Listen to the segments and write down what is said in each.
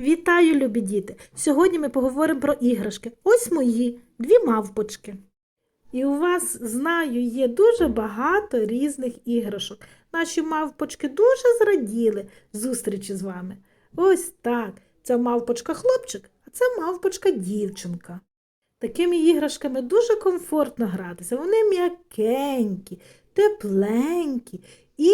Вітаю, любі діти! Сьогодні ми поговоримо про іграшки. Ось мої дві мавпочки. І у вас, знаю, є дуже багато різних іграшок. Наші мавпочки дуже зраділи зустрічі з вами. Ось так. Це мавпочка хлопчик, а це мавпочка дівчинка. Такими іграшками дуже комфортно гратися. Вони м'якенькі, тепленькі і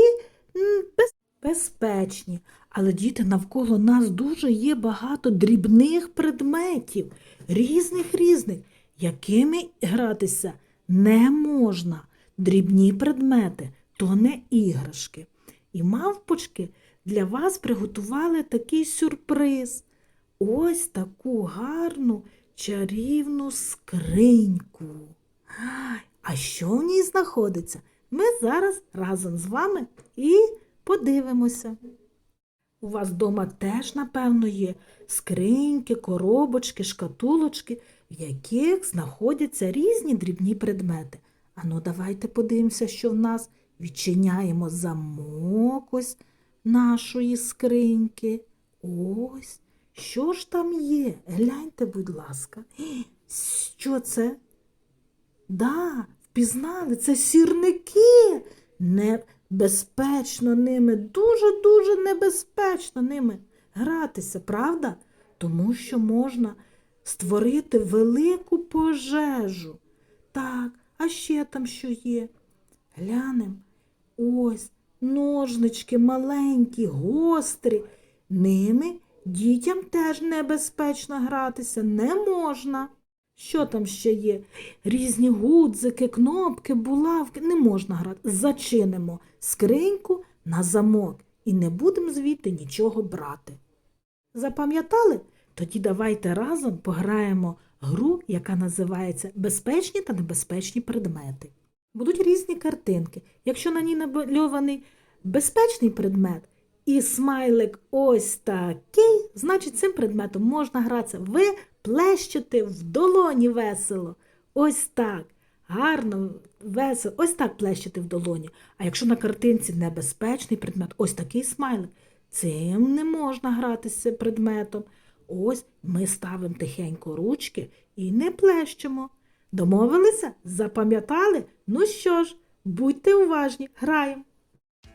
безпечні. Але діти навколо нас дуже є багато дрібних предметів, різних різних, якими гратися не можна. Дрібні предмети то не іграшки. І мавпочки для вас приготували такий сюрприз. Ось таку гарну чарівну скриньку. А що в ній знаходиться? Ми зараз разом з вами і подивимося. У вас вдома теж, напевно, є скриньки, коробочки, шкатулочки, в яких знаходяться різні дрібні предмети. Ану, давайте подивимося, що в нас відчиняємо замок ось нашої скриньки. Ось, що ж там є? Гляньте, будь ласка. Що це? Да, впізнали, це сірники. Небезпечно ними, дуже-дуже небезпечно ними гратися, правда? Тому що можна створити велику пожежу. Так, а ще там що є? Глянем. Ось ножнички маленькі, гострі. Ними дітям теж небезпечно гратися не можна. Що там ще є? Різні гудзики, кнопки, булавки. Не можна грати. Зачинимо скриньку на замок і не будемо звідти нічого брати. Запам'ятали? Тоді давайте разом пограємо гру, яка називається Безпечні та небезпечні предмети. Будуть різні картинки. Якщо на ній намальований безпечний предмет і смайлик ось такий, значить цим предметом можна гратися. Ви плещете в долоні весело. Ось так. Гарно, весело, ось так плещете в долоні. А якщо на картинці небезпечний предмет, ось такий смайлик, цим не можна грати з цим предметом. Ось ми ставимо тихенько ручки і не плещемо. Домовилися? Запам'ятали? Ну що ж, будьте уважні, граємо.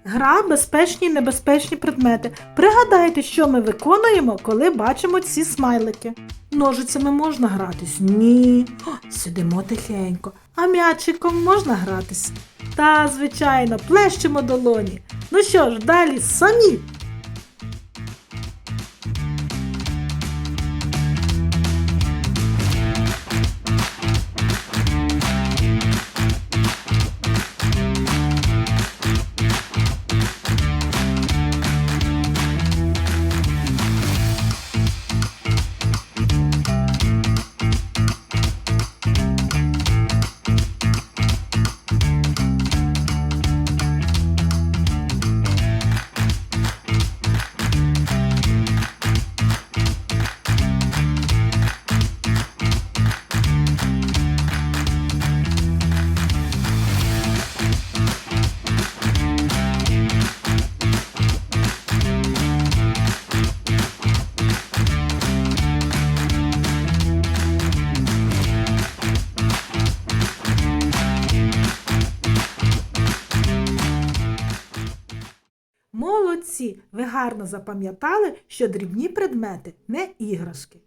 Гра безпечні і небезпечні предмети. Пригадайте, що ми виконуємо, коли бачимо ці смайлики. Ножицями можна гратись? Ні. О, сидимо тихенько. А м'ячиком можна гратись? Та, звичайно, плещемо долоні. Ну що ж, далі самі. Молодці! Ви гарно запам'ятали, що дрібні предмети не іграшки.